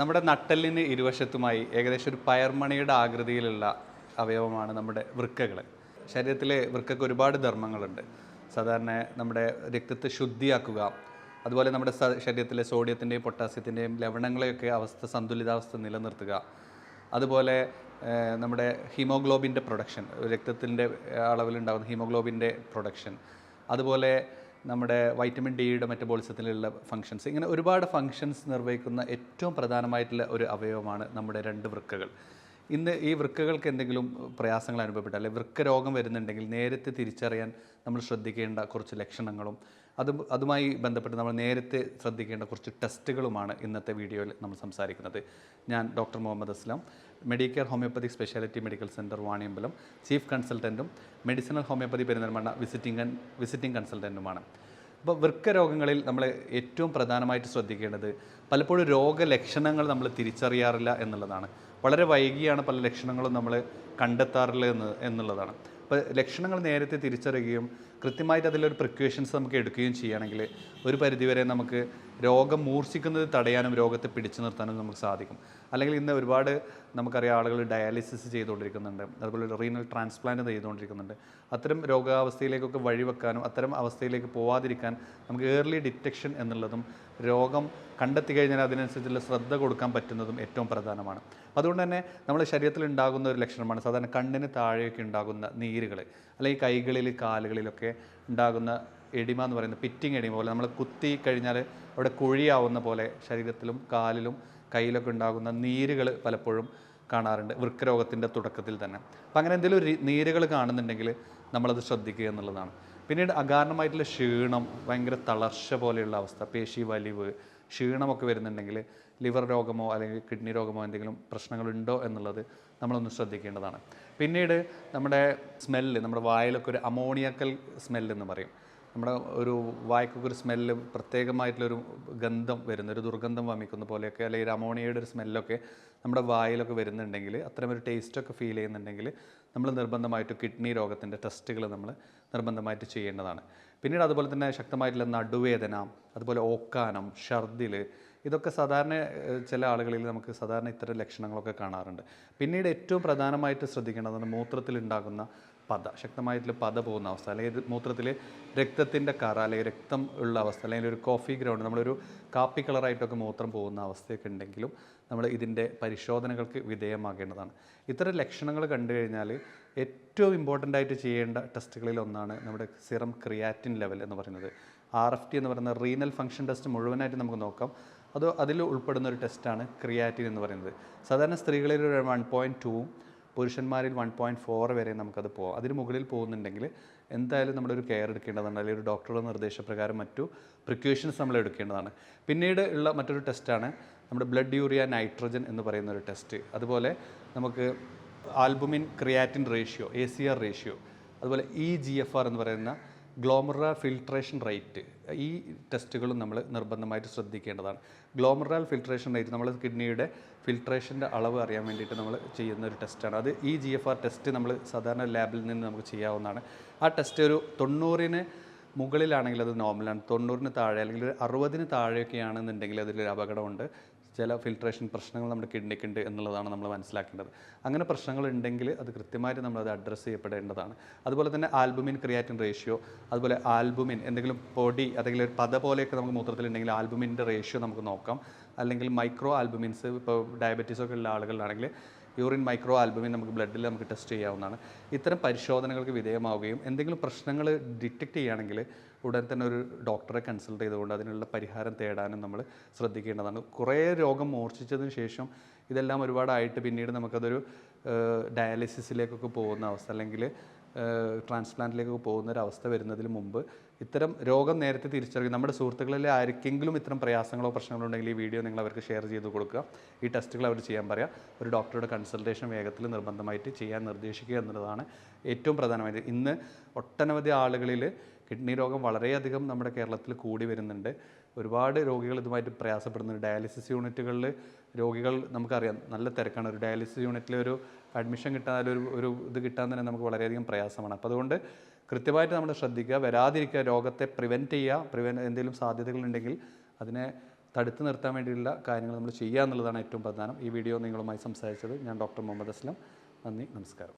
നമ്മുടെ നട്ടലിന് ഇരുവശത്തുമായി ഏകദേശം ഒരു പയർമണിയുടെ ആകൃതിയിലുള്ള അവയവമാണ് നമ്മുടെ വൃക്കകൾ. ശരീരത്തിലെ വൃക്കക്ക് ഒരുപാട് ധർമ്മങ്ങളുണ്ട്. സാധാരണ നമ്മുടെ രക്തത്തെ ശുദ്ധിയാക്കുക അതുപോലെ നമ്മുടെ ശരീരത്തിലെ സോഡിയത്തിന്റെയും പൊട്ടാസ്യത്തിന്റെയും ലവണങ്ങളെയൊക്കെ അവസ്ഥ സന്തുലിതാവസ്ഥ നിലനിർത്തുക. അതുപോലെ നമ്മുടെ ഹീമോഗ്ലോബിന്റെ പ്രൊഡക്ഷൻ രക്തത്തിന്റെ അളവിലുണ്ടാകുന്ന ഹീമോഗ്ലോബിന്റെ പ്രൊഡക്ഷൻ. അതുപോലെ നമ്മുടെ വൈറ്റമിൻ ഡിയുടെ മെറ്റബോളിസത്തിലുള്ള ഫങ്ഷൻസ് ഇങ്ങനെ ഒരുപാട് ഫങ്ഷൻസ് നിർവഹിക്കുന്ന ഏറ്റവും പ്രധാനമായിട്ടുള്ള ഒരു അവയവമാണ് നമ്മുടെ രണ്ട് വൃക്കകൾ. ഇന്ന് ഈ വൃക്കകൾക്ക് എന്തെങ്കിലും പ്രയാസങ്ങൾ അനുഭവപ്പെട്ടാൽ അല്ലെങ്കിൽ വൃക്ക രോഗം വരുന്നുണ്ടെങ്കിൽ നേരത്തെ തിരിച്ചറിയാൻ നമ്മൾ ശ്രദ്ധിക്കേണ്ട കുറച്ച് ലക്ഷണങ്ങളും അതും അതുമായി ബന്ധപ്പെട്ട് നമ്മൾ നേരത്തെ ശ്രദ്ധിക്കേണ്ട കുറച്ച് ടെസ്റ്റുകളുമാണ് ഇന്നത്തെ വീഡിയോയിൽ നമ്മൾ സംസാരിക്കുന്നത്. ഞാൻ doctor Muhammad Aslam Medicare homeopathy speciality medical centre Vaniyambalam chief കൺസൾട്ടന്റും medicinal homeopathy Perinthalmanna visiting visiting കൺസൾട്ടന്റുമാണ് അപ്പോൾ വൃക്ക രോഗങ്ങളിൽ നമ്മൾ ഏറ്റവും പ്രധാനമായിട്ട് ശ്രദ്ധിക്കേണ്ടത് പലപ്പോഴും രോഗലക്ഷണങ്ങൾ നമ്മൾ തിരിച്ചറിയാറില്ല എന്നുള്ളതാണ്. വളരെ വൈകിയാണ് പല ലക്ഷണങ്ങളും നമ്മൾ കണ്ടെത്താറില്ല എന്ന് എന്നുള്ളതാണ്. അപ്പോൾ ലക്ഷണങ്ങൾ നേരത്തെ തിരിച്ചറിയുകയും കൃത്യമായിട്ട് അതിലൊരു പ്രിക്വേഷൻസ് നമുക്ക് എടുക്കുകയും ചെയ്യുകയാണെങ്കിൽ ഒരു പരിധിവരെ നമുക്ക് രോഗം മൂർച്ഛിക്കുന്നത് തടയാനും രോഗത്തെ പിടിച്ചു നിർത്താനും നമുക്ക് സാധിക്കും. അല്ലെങ്കിൽ ഇന്ന് ഒരുപാട് നമുക്കറിയാം ആളുകൾ ഡയാലിസിസ് ചെയ്തുകൊണ്ടിരിക്കുന്നുണ്ട്. അതുപോലെ റീനൽ ട്രാൻസ്പ്ലാന്റ് ചെയ്തുകൊണ്ടിരിക്കുന്നുണ്ട്. അത്തരം രോഗാവസ്ഥയിലേക്കൊക്കെ വഴിവെക്കാനും അത്തരം അവസ്ഥയിലേക്ക് പോവാതിരിക്കാൻ നമുക്ക് ഏർലി ഡിറ്റക്ഷൻ എന്നുള്ളതും രോഗം കണ്ടെത്തി കഴിഞ്ഞാൽ അതിനനുസരിച്ചുള്ള ശ്രദ്ധ കൊടുക്കാൻ പറ്റുന്നതും ഏറ്റവും പ്രധാനമാണ്. അതുകൊണ്ട് തന്നെ നമ്മുടെ ശരീരത്തിൽ ഉണ്ടാകുന്ന ഒരു ലക്ഷണമാണ് സാധാരണ കണ്ണിന് താഴെയൊക്കെ ഉണ്ടാകുന്ന നീരുകൾ അല്ലെങ്കിൽ കൈകളിൽ കാലുകളിലൊക്കെ ഉണ്ടാകുന്ന എഡിമ എന്ന് പറയുന്നത് പിറ്റിങ് എഡിമ പോലെ നമ്മൾ കുത്തി കഴിഞ്ഞാൽ അവിടെ കുഴിയാവുന്ന പോലെ ശരീരത്തിലും കാലിലും കയ്യിലൊക്കെ ഉണ്ടാകുന്ന നീരുകൾ പലപ്പോഴും കാണാറുണ്ട്. വൃക്കരോഗത്തിന്റെ തുടക്കത്തിൽ തന്നെ. അപ്പം അങ്ങനെ എന്തെങ്കിലും നീരുകൾ കാണുന്നുണ്ടെങ്കിൽ നമ്മളത് ശ്രദ്ധിക്കുക എന്നുള്ളതാണ്. പിന്നീട് അകാരണമായിട്ടുള്ള ക്ഷീണം ഭയങ്കര തളർച്ച പോലെയുള്ള അവസ്ഥ പേശി വലിവ് ക്ഷീണമൊക്കെ വരുന്നുണ്ടെങ്കിൽ ലിവർ രോഗമോ അല്ലെങ്കിൽ കിഡ്നി രോഗമോ എന്തെങ്കിലും പ്രശ്നങ്ങളുണ്ടോ എന്നുള്ളത് നമ്മളൊന്ന് ശ്രദ്ധിക്കേണ്ടതാണ്. പിന്നീട് നമ്മുടെ സ്മെല്ല് നമ്മുടെ വായിലൊക്കെ ഒരു അമോണിയക്കൽ സ്മെല്ല് എന്ന് പറയും. നമ്മുടെ ഒരു വായ്ക്കൊക്കെ ഒരു സ്മെല്ല് പ്രത്യേകമായിട്ടുള്ളൊരു ഗന്ധം വരുന്ന ഒരു ദുർഗന്ധം വമിക്കുന്ന പോലെയൊക്കെ അല്ലെങ്കിൽ ഒരു അമോണിയയുടെ ഒരു സ്മെല്ലൊക്കെ നമ്മുടെ വായിലൊക്കെ വരുന്നുണ്ടെങ്കിൽ അത്തരം ഒരു ടേസ്റ്റൊക്കെ ഫീൽ ചെയ്യുന്നുണ്ടെങ്കിൽ നമ്മൾ നിർബന്ധമായിട്ട് കിഡ്നി രോഗത്തിന്റെ ടെസ്റ്റുകൾ നമ്മൾ നിർബന്ധമായിട്ട് ചെയ്യേണ്ടതാണ്. പിന്നീട് അതുപോലെ തന്നെ ശക്തമായിട്ടുള്ള നടുവേദന അതുപോലെ ഓക്കാനം ഛർദിൽ ഇതൊക്കെ സാധാരണ ചില ആളുകളിൽ നമുക്ക് സാധാരണ ഇത്തരം ലക്ഷണങ്ങളൊക്കെ കാണാറുണ്ട്. പിന്നീട് ഏറ്റവും പ്രധാനമായിട്ട് ശ്രദ്ധിക്കേണ്ടതാണ് മൂത്രത്തിലുണ്ടാകുന്ന പത ശക്തമായിട്ടുള്ള പത പോകുന്ന അവസ്ഥ അല്ലെങ്കിൽ മൂത്രത്തിൽ രക്തത്തിന്റെ കറ അല്ലെങ്കിൽ രക്തം ഉള്ള അവസ്ഥ അല്ലെങ്കിൽ ഒരു കോഫി ഗ്രൗണ്ട് നമ്മളൊരു കാപ്പി കളറായിട്ടൊക്കെ മൂത്രം പോകുന്ന അവസ്ഥയൊക്കെ ഉണ്ടെങ്കിലും നമ്മൾ ഇതിന്റെ പരിശോധനകൾക്ക് വിധേയമാകേണ്ടതാണ്. ഇത്തരം ലക്ഷണങ്ങൾ കണ്ടു കഴിഞ്ഞാൽ ഏറ്റവും ഇമ്പോർട്ടന്റ് ആയിട്ട് ചെയ്യേണ്ട ടെസ്റ്റുകളിൽ ഒന്നാണ് നമ്മുടെ സിറം ക്രിയാറ്റിൻ ലെവൽ എന്ന് പറയുന്നത്. ആർ എഫ് ടി എന്ന് പറയുന്ന റീനൽ ഫംഗ്ഷൻ ടെസ്റ്റ് മുഴുവനായിട്ട് നമുക്ക് നോക്കാം. അത് അതിൽ ഉൾപ്പെടുന്ന ഒരു ടെസ്റ്റാണ് ക്രിയാറ്റിൻ എന്ന് പറയുന്നത്. സാധാരണ സ്ത്രീകളിൽ ഒരു വൺ പോയിന്റ് ടൂവും പുരുഷന്മാരിൽ വൺ പോയിന്റ് ഫോർ വരെ നമുക്കത് പോകാം അതിന് മുകളിൽ പോകുന്നുണ്ടെങ്കിൽ എന്തായാലും നമ്മളൊരു കെയർ എടുക്കേണ്ടതാണ്. അല്ലെങ്കിൽ ഒരു ഡോക്ടറുടെ നിർദ്ദേശപ്രകാരം മറ്റു പ്രിക്യൂഷൻസ് നമ്മൾ എടുക്കേണ്ടതാണ്. പിന്നീട് ഉള്ള മറ്റൊരു ടെസ്റ്റാണ് നമ്മുടെ ബ്ലഡ് യൂറിയ നൈട്രജൻ എന്ന് പറയുന്ന ഒരു ടെസ്റ്റ് അതുപോലെ നമുക്ക് albumin creatinine ratio A C R ratio അതുപോലെ ഇ ജി എഫ് ആർ എന്ന് പറയുന്ന ഗ്ലോമറ ഫിൽട്രേഷൻ റേറ്റ് ഈ ടെസ്റ്റുകളും നമ്മൾ നിർബന്ധമായിട്ട് ശ്രദ്ധിക്കേണ്ടതാണ്. ഗ്ലോമറൽ ഫിൽട്രേഷൻ റേറ്റ് നമ്മൾ കിഡ്നിയുടെ ഫിൽട്രേഷന്റെ അളവ് അറിയാൻ വേണ്ടിയിട്ട് നമ്മൾ ചെയ്യുന്ന ഒരു ടെസ്റ്റാണ്. അത് ഈ ജി എഫ് ആർ ടെസ്റ്റ് നമ്മൾ സാധാരണ ലാബിൽ നിന്ന് നമുക്ക് ചെയ്യാവുന്നതാണ്. ആ ടെസ്റ്റ് ഒരു തൊണ്ണൂറിന് മുകളിലാണെങ്കിൽ അത് നോർമലാണ്. തൊണ്ണൂറിന് താഴെ അല്ലെങ്കിൽ ഒരു അറുപതിന് താഴെയൊക്കെ ആണെന്നുണ്ടെങ്കിൽ അതിലൊരു അപകടമുണ്ട്. ചില ഫിൽട്രേഷൻ പ്രശ്നങ്ങൾ നമ്മുടെ കിഡ്നിക്ക് ഉണ്ട് എന്നുള്ളതാണ് നമ്മൾ മനസ്സിലാക്കേണ്ടത്. അങ്ങനെ പ്രശ്നങ്ങൾ ഉണ്ടെങ്കിൽ അത് കൃത്യമായിട്ട് നമ്മൾ അത് അഡ്രസ്സ് ചെയ്യപ്പെടേണ്ടതാണ്. അതുപോലെ തന്നെ ആൽബുമിൻ ക്രിയാറ്റിൻ റേഷ്യോ അതുപോലെ ആൽബുമിൻ എന്തെങ്കിലും പൊടി അല്ലെങ്കിൽ ഒരു പത പോലെയൊക്കെ നമുക്ക് മൂത്രത്തിലുണ്ടെങ്കിൽ ആൽബുമിന്റെ റേഷ്യോ നമുക്ക് നോക്കാം. അല്ലെങ്കിൽ മൈക്രോ ആൽബുമിൻസ് ഇപ്പോൾ ഡയബറ്റീസൊക്കെ ഉള്ള ആളുകളിലാണെങ്കിൽ യൂറിൻ മൈക്രോ ആൽബുമിൻ നമുക്ക് ബ്ലഡിൽ നമുക്ക് ടെസ്റ്റ് ചെയ്യാവുന്നതാണ്. ഇത്തരം പരിശോധനകൾക്ക് വിധേയമാവുകയും എന്തെങ്കിലും പ്രശ്നങ്ങൾ ഡിറ്റക്റ്റ് ചെയ്യുകയാണെങ്കിൽ ഉടൻ തന്നെ ഒരു ഡോക്ടറെ കൺസൾട്ട് ചെയ്തുകൊണ്ട് അതിനുള്ള പരിഹാരം തേടാനും നമ്മൾ ശ്രദ്ധിക്കേണ്ടതാണ്. കുറേ രോഗം മൂർച്ഛിച്ചതിന് ശേഷം ഇതെല്ലാം ഒരുപാടായിട്ട് പിന്നീട് നമുക്കതൊരു ഡയാലിസിസിലേക്കൊക്കെ പോകുന്ന അവസ്ഥ അല്ലെങ്കിൽ ട്രാൻസ്പ്ലാന്റിലേക്കൊക്കെ പോകുന്ന ഒരു അവസ്ഥ വരുന്നതിന് മുമ്പ് ഇത്തരം രോഗം നേരത്തെ തിരിച്ചറിയും നമ്മുടെ സുഹൃത്തുക്കളിൽ ആർക്കെങ്കിലും ഇത്തരം പ്രയാസങ്ങളോ പ്രശ്നങ്ങളോ ഉണ്ടെങ്കിൽ ഈ വീഡിയോ നിങ്ങൾ അവർക്ക് ഷെയർ ചെയ്ത് കൊടുക്കുക. ഈ ടെസ്റ്റുകൾ അവർ ചെയ്യാൻ പറയുക ഒരു ഡോക്ടറുടെ കൺസൾട്ടേഷൻ വേഗത്തിൽ നിർബന്ധമായിട്ട് ചെയ്യാൻ നിർദ്ദേശിക്കുക എന്നുള്ളതാണ് ഏറ്റവും പ്രധാനമായിട്ട് ഇന്ന് ഒട്ടനവധി ആളുകളിൽ കിഡ്നി രോഗം വളരെയധികം നമ്മുടെ കേരളത്തിൽ കൂടി വരുന്നുണ്ട്. ഒരുപാട് രോഗികൾ ഇതുമായിട്ട് പ്രയാസപ്പെടുന്നുണ്ട്. ഡയാലിസിസ് യൂണിറ്റുകളിൽ രോഗികൾ നമുക്കറിയാം നല്ല തിരക്കാണ്. ഒരു ഡയാലിസിസ് യൂണിറ്റിൽ ഒരു അഡ്മിഷൻ കിട്ടാൻ ഒരു ഒരു ഇത് കിട്ടാൻ തന്നെ നമുക്ക് വളരെയധികം പ്രയാസമാണ്. അപ്പോൾ അതുകൊണ്ട് കൃത്യമായിട്ട് നമ്മൾ ശ്രദ്ധിക്കുക വരാതിരിക്കുക രോഗത്തെ പ്രിവെന്റ് ചെയ്യുക പ്രിവെൻ എന്തെങ്കിലും സാധ്യതകളുണ്ടെങ്കിൽ അതിനെ തടുത്തു നിർത്താൻ വേണ്ടിയുള്ള കാര്യങ്ങൾ നമ്മൾ ചെയ്യുക എന്നുള്ളതാണ് ഏറ്റവും പ്രധാനം. ഈ വീഡിയോ നിങ്ങളുമായി സംസാരിച്ചത് ഞാൻ ഡോക്ടർ മുഹമ്മദ് അസ്ലം. നന്ദി നമസ്കാരം.